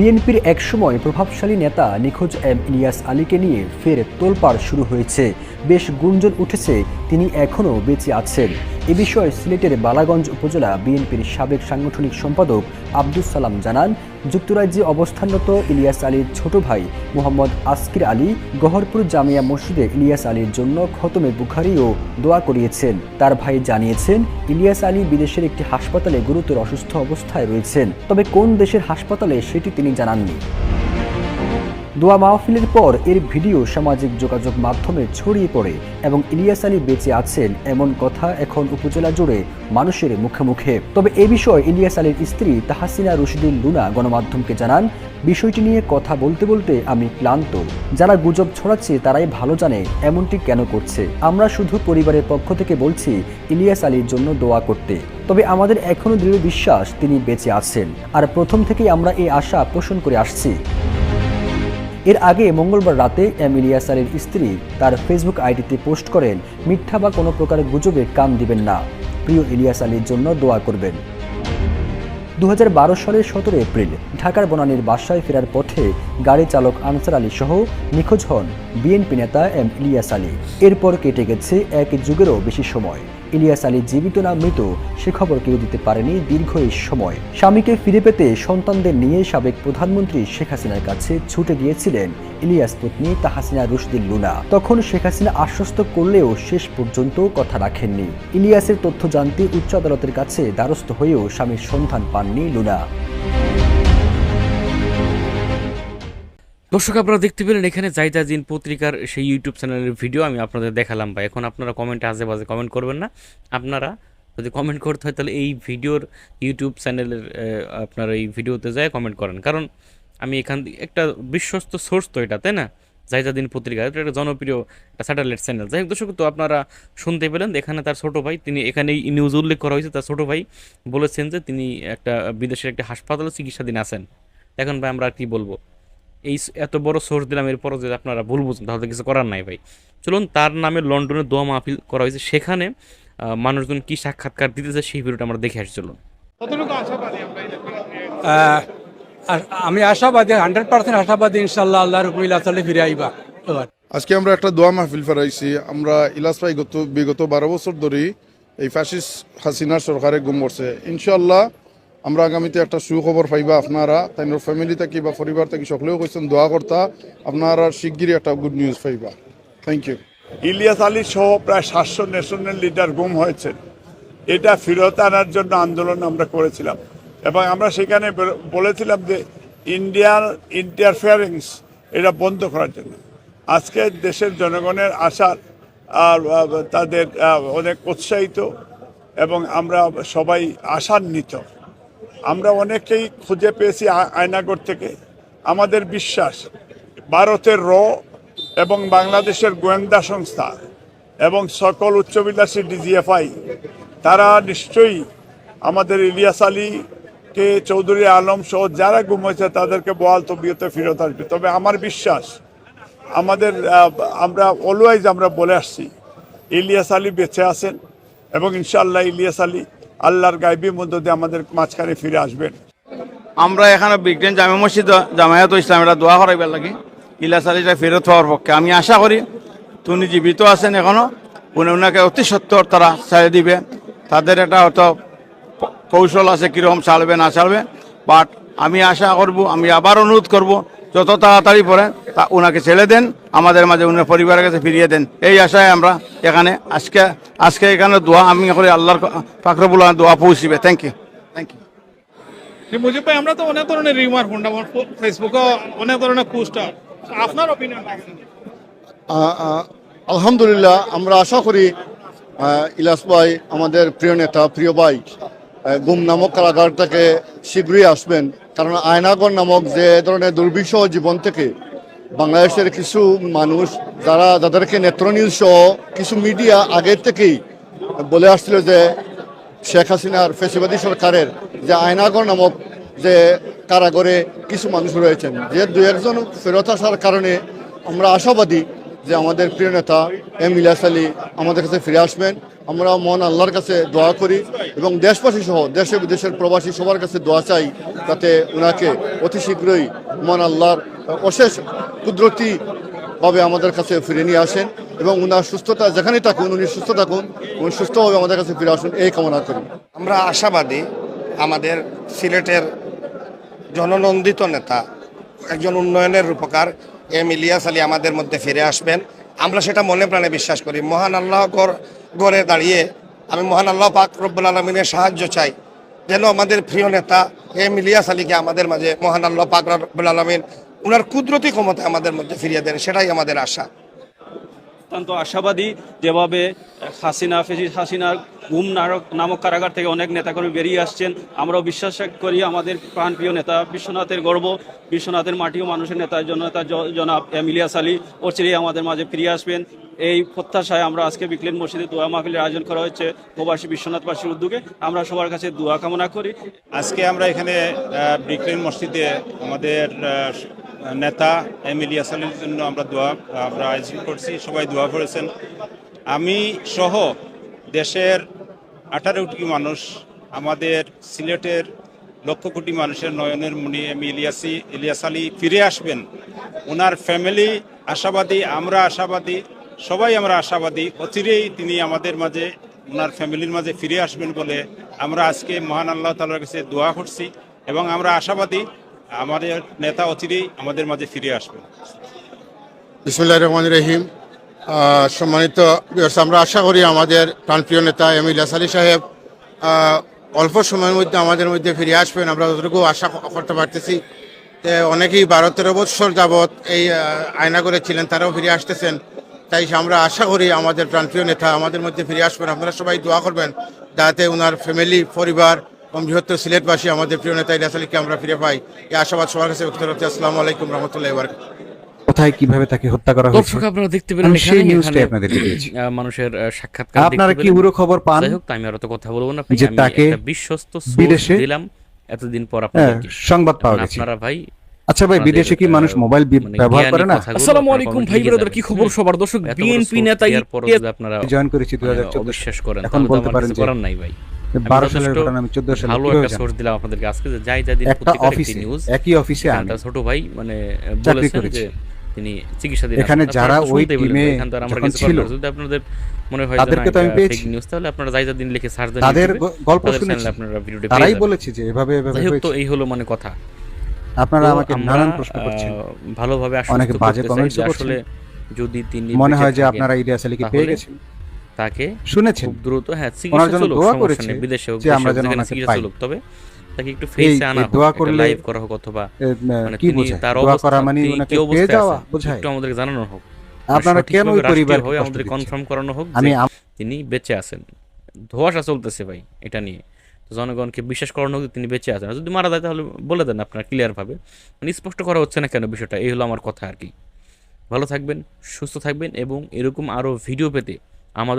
বিএনপির একসময় প্রভাবশালী নেতা নিখোঁজ এম ইলিয়াস আলীকে নিয়ে ফের তোলপাড় শুরু হয়েছে। বেশ গুঞ্জন উঠেছে, তিনি এখনও বেঁচে আছেন। এ বিষয়ে সিলেটের বালাগঞ্জ উপজেলা বিএনপির সাবেক সাংগঠনিক সম্পাদক আব্দুস সালাম জানান, যুক্তরাজ্যে অবস্থানরত ইলিয়াস আলীর ছোট ভাই মোহাম্মদ আসকির আলী গহরপুর জামিয়া মসজিদে ইলিয়াস আলীর জন্য খতমে বুখারি ও দোয়া করিয়েছেন। তার ভাই জানিয়েছেন, ইলিয়াস আলী বিদেশের একটি হাসপাতালে গুরুতর অসুস্থ অবস্থায় রয়েছেন। তবে কোন দেশের হাসপাতালে সেটি তিনি জানাননি। দোয়া মাহফিলের পর এর ভিডিও সামাজিক যোগাযোগ মাধ্যমে ছড়িয়ে পড়ে এবং ইলিয়াস আলী বেঁচে আছেন এমন কথা এখন উপজেলা জুড়ে মানুষের মুখে মুখে। তবে এ বিষয়ে ইলিয়াস আলীর স্ত্রী তাহাসিনা রশিদুল লুনা গণমাধ্যমকে জানান, বিষয়টি নিয়ে কথা বলতে বলতে আমি ক্লান্ত। যারা গুজব ছড়াচ্ছে তারাই ভালো জানে এমনটি কেন করছে। আমরা শুধু পরিবারের পক্ষ থেকে বলছি, ইলিয়াস আলীর জন্য দোয়া করতে। তবে আমাদের এখনও দৃঢ় বিশ্বাস তিনি বেঁচে আছেন। আর প্রথম থেকেই আমরা এই আশা পোষণ করে আসছি। এর আগে মঙ্গলবার রাতে ইলিয়াস আলীর স্ত্রী তার ফেসবুক আইডিতে পোস্ট করেন, মিথ্যা বা কোনো প্রকার গুজবে কান দিবেন না। প্রিয় ইলিয়াস আলীর জন্য দোয়া করবেন। দু হাজার বারো সালের সতেরো এপ্রিল, ঢাকার বনানীর বাসায় ফেরার পথে গাড়ি চালক আনসার আলী সহ নিখোঁজ হন বিএনপি নেতা এম ইলিয়াস আলী। এরপর কেটে গেছে এক যুগেরও বেশি সময়। ইলিয়াস আলী জীবিত না মৃত, সে খবর কেউ দিতে পারেনি দীর্ঘ এই সময়। স্বামীকে ফিরে পেতে সন্তানদের নিয়ে সাবেক প্রধানমন্ত্রী শেখ হাসিনার কাছে ছুটে গিয়েছিলেন ইলিয়াস পত্নী তাহাসিনা রুশদিন লুনা। তখন শেখ হাসিনা আশ্বস্ত করলেও শেষ পর্যন্ত কথা রাখেননি। ইলিয়াসের তথ্য জানতে উচ্চ আদালতের কাছে দ্বারস্থ হয়েও স্বামীর সন্ধান পাননি লুনা। দর্শক, আপনারা দেখতে পেলেন এখানে জাইদা জিন পত্রিকার সেই ইউটিউব চ্যানেলের ভিডিও আমি আপনাদের দেখালাম বা এখন আপনারা কমেন্টে আজে বাজে কমেন্ট করবেন না। আপনারা যদি কমেন্ট করতে হয়, তাহলে এই ভিডিওর ইউটিউব চ্যানেলের আপনারা এই ভিডিওতে যায় কমেন্ট করেন। কারণ আমি এখান একটা বিশ্বস্ত সোর্স তো এটা, তাই না? জাইদা দিন পত্রিকা, এটা একটা জনপ্রিয় একটা স্যাটেলাইট চ্যানেল যাই হোক, দর্শক, তো আপনারা শুনতে পেলেন, এখানে তার ছোট ভাই, তিনি এখানে এই নিউজ উল্লেখ করা হয়েছে, তার ছোট ভাই বলেছেন যে তিনি একটা বিদেশের একটা হাসপাতালে চিকিৎসাধীন আছেন। এখন ভাই, আমরা কি বলব। এই এত বড় সোর্স দিলাম এরপরও যদি আপনারা ভুল বুঝেন তাহলে কিছু করার নাই ভাই। চলুন তার নামে লন্ডনে দোয়া মাহফিল করা হয়েছে। সেখানে মানুষজন কি সাক্ষাৎকার দিতেছে সেই ভিডিওটা আমরা দেখে আসি চলুন। আমি আশাবাদী হান্ড্রেড পার্সেন্ট আশাবাদী ইনশাল্লাহ আল্লাহ রকমিল আসলে ফিরে আইবা। আজকে আমরা একটা দোয়া মাহফিল ফেরাইছি। আমরা ইলাস ভাই গত বিগত বারো বছর ধরে এই ফ্যাসিস হাসিনার সরকারে গুম করছে। ইনশাল্লাহ আমরা আগামীতে একটা সুখবর পাইবা আপনারা। তাই ফ্যামিলি থাকি বা পরিবার থাকি সকলেও কইছেন দোয়া করতা আপনারা শিগগিরই একটা গুড নিউজ পাইবা। থ্যাংক ইউ ইলিয়াস আলী সহ প্রায় সাতশো ন্যাশনাল লিডার গুম হয়েছে এটা ফেরত আনার জন্য আন্দোলন আমরা করেছিলাম। এবং আমরা সেখানে বলেছিলাম যে ইন্ডিয়ার ইন্টারফিয়ারেন্স এটা বন্ধ করার জন্য। আজকে দেশের জনগণের আশার আর তাদের অনেক উৎসাহিত এবং আমরা সবাই আশান্বিত। আমরা অনেকেই খুঁজে পেয়েছি আয়নাগর থেকে। আমাদের বিশ্বাস, ভারতের র এবং বাংলাদেশের গোয়েন্দা সংস্থা এবং সকল উচ্চবিলাসী ডিজিএফআই, তারা নিশ্চয়ই আমাদের ইলিয়াস আলীকে চৌধুরী আলম সহ যারা গুম হয়েছে তাদেরকে বহাল তবিয়তে ফেরত আসবে। তবে আমার বিশ্বাস, আমাদের আমরা অলওয়াইজ আমরা বলে আসছি, ইলিয়াস আলী বেঁচে আছেন এবং ইনশাল্লাহ ইলিয়াস আলী আল্লাহর গাইবীর মধ্য দিয়ে আমাদের মাঝখানে ফিরে আসবেন। আমরা এখানে বিজ্ঞান জামে মসজিদ, জামায়াত ইসলাম এটা দোয়া করাইবার লাগে। ইলাস আলীটা ফেরত হওয়ার পক্ষে। আমি আশা করি তুমি জীবিত আছেন এখনও, উনি ওনাকে অতি সত্তর তারা ছেড়ে দিবে। তাদের একটা হয়তো কৌশল আছে, কীরকম চালবে, না চালবে। বাট আমি আশা করব, আমি আবার অনুরোধ করব, যত তাড়াতাড়ি পরে তা ওনাকে ছেড়ে দেন আমাদের মাঝে উনার পরিবারের কাছে ফিরিয়ে দেন। এই আশায় আমরা এখানে আজকে আজকে এখানে দোয়া আমি করি আল্লাহর ফাকরবুল দোয়া পৌঁছিবে। Thank you thank you Mujib ভাই আমরা তো অনেক ধরনের শুনলাম ফেসবুকে অনেক ধরনের পোস্টার আপনার অপিনিয়ন আ- আ- আলহামদুলিল্লাহ আমরা আশা করি ইলাস ভাই আমাদের প্রিয় নেতা প্রিয় ভাই গুম নামক কারাগার থেকে শীঘ্রই আসবেন। কারণ আয়নাগর নামক যে ধরনের দুর্বিষহ জীবন থেকে বাংলাদেশের কিছু মানুষ যারা, যাদেরকে নেত্র নিউজ সহ কিছু মিডিয়া আগের থেকেই বলে আসছিল যে শেখ হাসিনার ফেসিবাদী সরকারের যে আয়নাগর নামক যে কারাগারে কিছু মানুষ রয়েছেন, যে দু একজন ফেরত আসার কারণে আমরা আশাবাদী যে আমাদের প্রিয় নেতা এম ইলিয়াস আলী আমাদের কাছে ফিরে আসবেন। আমরা মন আল্লাহর কাছে দোয়া করি এবং দেশবাসী সহ, দেশে বিদেশের প্রবাসী সবার কাছে দোয়া চাই যাতে ওনাকে অতি শীঘ্রই মন আল্লাহর অশেষ কুদরতি ভাবে আমাদের কাছে ফিরে নিয়ে আসেন এবং ওনার সুস্থতা যেখানেই থাকুন, উনি সুস্থ থাকুন উনি সুস্থভাবে আমাদের কাছে ফিরে আসুন, এই কামনা করি। আমরা আশাবাদী আমাদের সিলেটের জননন্দিত নেতা, একজন উন্নয়নের রূপকার এম ইলিয়াস আলী আমাদের মধ্যে ফিরে আসবেন। আমরা সেটা মনে প্রাণে বিশ্বাস করি। মহান আল্লাহ গড়ে দাঁড়িয়ে আমি মহান আল্লাহ পাক রব্বুল আলমিনের সাহায্য চাই। যেন আমাদের প্রিয় নেতা এম ইলিয়াস আলীকে আমাদের মাঝে মহান আল্লাহ পাক রব্বুল আলমিন উনার কুদরতি ক্ষমতা আমাদের মধ্যে ফিরিয়ে দেন সেটাই আমাদের আশা। অত্যন্ত আশাবাদী যেভাবে হাসিনা ফেসিস হাসিনার গুম নারক নামক কারাগার থেকে অনেক নেতাকর্মী বেরিয়ে আসছেন। আমরাও বিশ্বাস করি আমাদের প্রাণপ্রিয় নেতা বিশ্বনাথের গর্ব। বিশ্বনাথের মাটি ও মানুষের নেতা জননেতা জ- জনাব এম ইলিয়াস আলী অচিরেই আমাদের মাঝে ফিরে আসবেন। এই প্রত্যাশায় আমরা আজকে বিকলিন মসজিদে দোয়া মাহফিলের আয়োজন করা হয়েছে প্রবাসী বিশ্বনাথবাসীর উদ্যোগে। আমরা সবার কাছে দোয়া কামনা করি। আজকে আমরা এখানে আহ, ব্রিকলেন মসজিদে আমাদের নেতা এম ইলিয়াস আলীর জন্য আমরা দোয়া, আমরা আয়োজন করছি, সবাই দোয়া করেছেন। আমি সহ দেশের আঠারো কোটি মানুষ, আমাদের সিলেটের লক্ষ কোটি মানুষের নয়নের মুনি এম ইলিয়াসি, ইলিয়াস আলী ফিরে আসবেন। ওনার ফ্যামিলি আশাবাদী, আমরা আশাবাদী, সবাই আমরা আশাবাদী। অচিরেই তিনি আমাদের মাঝে, ওনার ফ্যামিলির মাঝে ফিরে আসবেন বলে আমরা আজকে মহান আল্লাহ তালার কাছে দোয়া করছি এবং আমরা আশাবাদী আমাদের নেতা অচিরেই আমাদের মাঝে ফিরে আসবেন। বিসমুল্লাহ রহমান রহিম। সম্মানিত আমরা আশা করি আমাদের প্রাণপ্রিয় নেতা এম ইলিয়াস আলী সাহেব অল্প সময়ের মধ্যে আমাদের মধ্যে ফিরে আসবেন। আমরা যতটুকু আশা করতে পারতেছি অনেকেই বারো তেরো বৎসর যাবৎ এই আয়না করেছিলেন, তারাও ফিরে আসতেছেন। তাই আমরা আশা করি আমাদের প্রাণপ্রিয় নেতা আমাদের মধ্যে ফিরে আসবেন। আপনারা সবাই দোয়া করবেন যাতে ওনার ফ্যামিলি পরিবার এবং বৃহত্তর সিলেটবাসী আমাদের প্রিয় নেতা ইলিয়াস আলীকে আমরা ফিরে পাই। এই আশাবাদ সবার কাছে ব্যক্ত করতে আসসালামু আলাইকুম রহমতুল্লাহ বারকাত কোথায় কীভাবে তাকে হত্যা করা হয়েছে? দর্শক আপনারা দেখতে পেলেন সেই নিউজটাই আপনাদেরকে দিয়েছি। মানুষের সাক্ষাৎকার আপনারা কি পুরো খবর পান? যাই হোক আমি আর অত কথা বলব না যে তাকে বিশ্বস্ত source দিলাম এতদিন পর হ্যাঁ, আপনাদেরকে। সংবাদ পাওয়া গেছে। আপনারা ভাই আচ্ছা ভাই বিদেশে কি মানুষ মোবাইল মানে ব্যবহার করে না? আসসালামু আলাইকুম ভাই ব্রাদার কি খবর সবার? দর্শক বিএনপি নেতা আপনারা জয়েন করেছি দুই হাজার মানে চোদ্দ করেন এখন বলতে পারেন করার নাই ভাই। আমি বারো সালের ঘটনা আমি চোদ্দ সালে। ভালো একটা সোর্স দিলাম আপনাদেরকে। আজকে যে যাই যা দিন পত্রিকার একটি নিউজ একই অফিসে আমি ছোট ভাই মানে বলেছেন যে তিনি চিকিৎসাধীন এখানে যারা ওই টিমে এখান তো আর আমরা কিছু ছিল, যদি আপনাদের মনে হয় তাদেরকে তো আমি পেয়েছি। নিউজ তাহলে আপনারা যাই যা দিন লিখে সার্চ দেন তাদের গল্প শুনেছি। আপনারা ভিডিওটি তারাই বলেছে যে এভাবে এভাবে যাই তো এই হলো মানে কথা। আপনারা আমাকে নানান প্রশ্ন করছেন। ভালোভাবে অনেকে বাজে করছেন। আসলে যদি তিনি মনে হয় যে আপনারা ইলিয়াস আলীকে পেয়ে গেছেন? তাকে শুনেছেন। খুব দ্রুত হ্যাঁ চিকিৎসা চলুক দোয়া সমস্যা নেই বিদেশে হোক আমরা যেন চিকিৎসা। চলুক তবে তাকে একটু ফেসে আনা দোয়া করলে- লাইভ করা হোক অথবা মানে কি বোঝায়? তার অবস্থা করা মানে ওনাকে পেয়ে যাওয়া বোঝায় একটু আমাদেরকে জানানো হোক। আপনারা কেন ওই রাষ্ট্রীয়ভাবে কষ্ট আমাদের কনফার্ম করানো হোক আমি তিনি বেঁচে আছেন। ধোয়াশা চলতেছে ভাই এটা নিয়ে। জনগণকে বিশ্বাস করানো হোক তিনি বেঁচে আছেন। যদি মারা যায় তাহলে বলে দেন আপনার ক্লিয়ার ভাবে। মানে স্পষ্ট করা হচ্ছে না কেন বিষয়টা? এই হলো আমার কথা আর কি। ভালো থাকবেন সুস্থ থাকবেন এবং এরকম আরও ভিডিও পেতে আমাদের